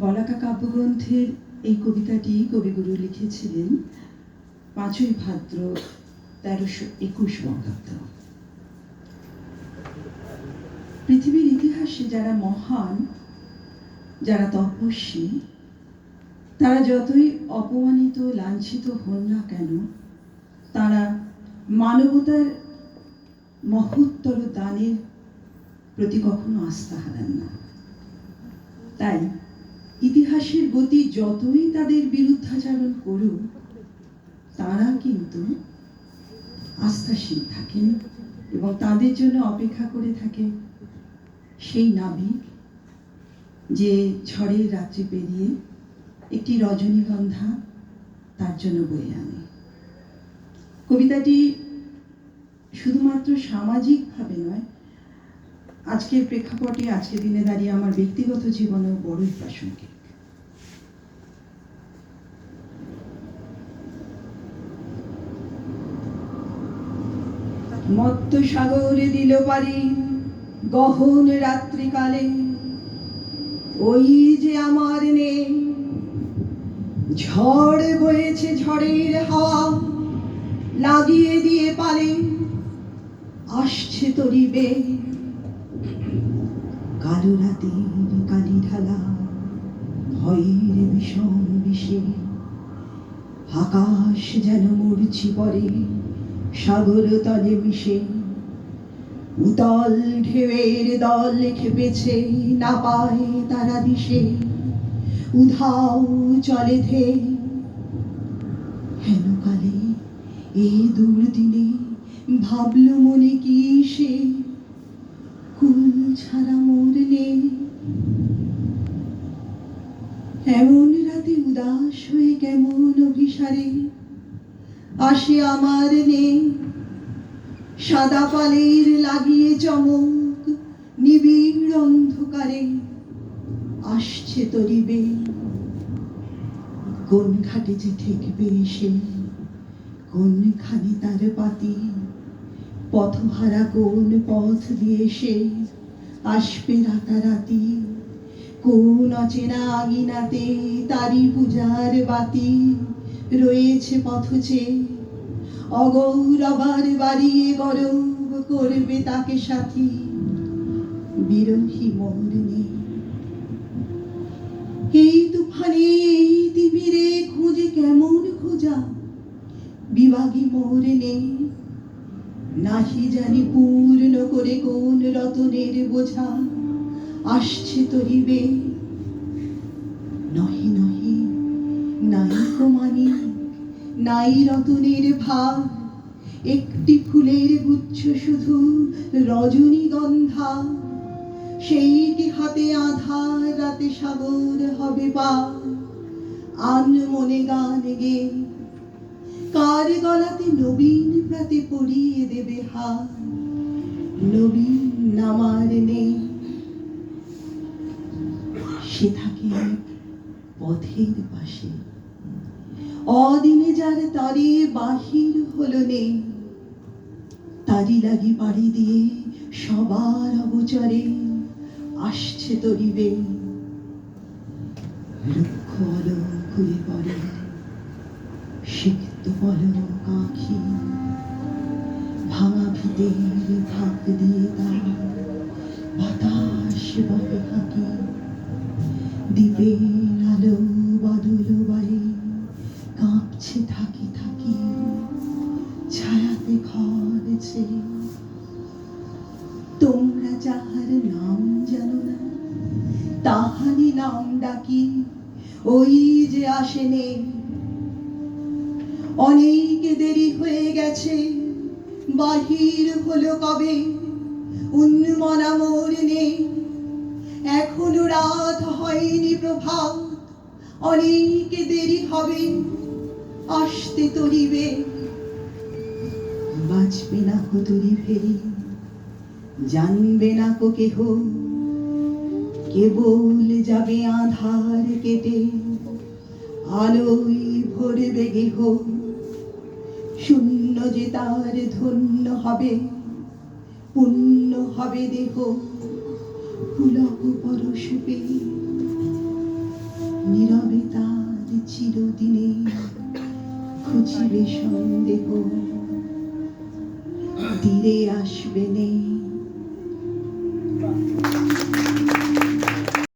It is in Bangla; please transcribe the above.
বলাকা কাব্যগ্রন্থের এই কবিতাটি কবিগুরু লিখেছিলেন পাঁচই ভাদ্র তেরোশো একুশ বঙ্গাব্দ। পৃথিবীর ইতিহাসে যারা মহান, যারা তপস্বী, তারা যতই অপমানিত, লাঞ্ছিত হন না কেন, তারা মানবতার মহত্তর দানের প্রতি কখনো আস্থা হারান না। তাই ইতিহাসের গতি যতই তাদের বিরুদ্ধাচারণ করুক, তারা কিন্তু আস্থাশীল থাকেন এবং তাদের জন্য অপেক্ষা করে থাকে সেই নাবিক যে ঝড়ের রাত্রি পেরিয়ে একটি রজনীগন্ধা তার জন্য বয়ে আনে। কবিতাটি শুধুমাত্র সামাজিকভাবে নয়, আজকের প্রেক্ষাপটে, আজকের দিনে দাঁড়িয়ে আমার ব্যক্তিগত জীবনেও বড়ই প্রাসঙ্গিক মত্ত সাগরে দিল পারি গহন রাত্রিকালে। ওই যে আমার নে ঝড় বয়েছে ঝড়ের হাওয়া, লাগিয়ে দিয়ে পালে আসছে তরিবে কালো রাতের কালি ঢালা, ভয়ের বিষম বিষে, আকাশ যেন মরছি পরে। সাগর তলে মিশে। উতল ঢেউয়ের দল খেপেছে, না পায় তারা দিশে। উধাও চলে ধে। হেন কালে এ দুর্দিনে ভাবল মনে কি সে? কুল ছাড়া মরলে এমন রাতে উদাস হয়ে কেমন অভিসারে আসে আমার নেই। সাদা পালের লাগিয়ে চমক, নিবিড় অন্ধকারে আসছে তরিবে। কোন ঘাটে যে ঠেকবে এসে কোনখানে তার পাতি? পথহারা কোন পথ দিয়ে সে আসবে রাতারাতি? কোন অচেনা আগিনাতে তারি পূজার বাতি? রয়েছে পথচে। অগৌরবার বাড়িয়ে গরব করবে তাকে সাথী। বিরোহী মরণে এই তুফানে, এই তিমিরে খুঁজে কেমন খোঁজা? বিভাগী মোরনে নাহি জানি পূর্ণ করে কোন রতনের বোঝা। আসছে তরিবে। নহে নহে। নাই রতনের ভাব। একটি ফুলের গুচ্ছ শুধু রজনীগন্ধা। সেই কি হাতে আধার রাতে সাগর হবে পা? আন মনে গান গে। কার গলাতে নবীন প্রাতে পরিয়ে দেবে হার? নবীন নামার নেই। সে থাকে পথের পাশে। অদিনে যার তারে বাহির হলো নে তারি লাগি পাড়ি দিয়ে সবার অবচরে আসছে তরিবে। রুক্ষ আলো ঘুরে পড়ে, সিক্ত পলক আঁখি, ভাঙা ভিতের ভাগ দিয়ে তার বাতাস বহে হাঁকি দ্বীপের ঘরেছে। তোমরা যাহার নাম জানো না, তাহারই নাম ডাকি। ওই যে আসেনে অনেক দেরি হয়ে গেছে, বাহির হলো কবে? উন্মনা মোর নেই। এখনও রাত হয়নি প্রভাত অনেক দেরি হবে, আসতে তরিবে। বাঁচবে না কো তরি ফেরি। জানবে না কো কেহ। কেবল যাবে আধার কেটে। আলোই ভরবে গেহ। শূন্য যে তার ধন্য হবে, পুণ্য হবে দেহ। পুলক পরশুপে। নীরবে তার চিরদিনে খুঁজিবে সন্দেহ। তীরে আসবে নেই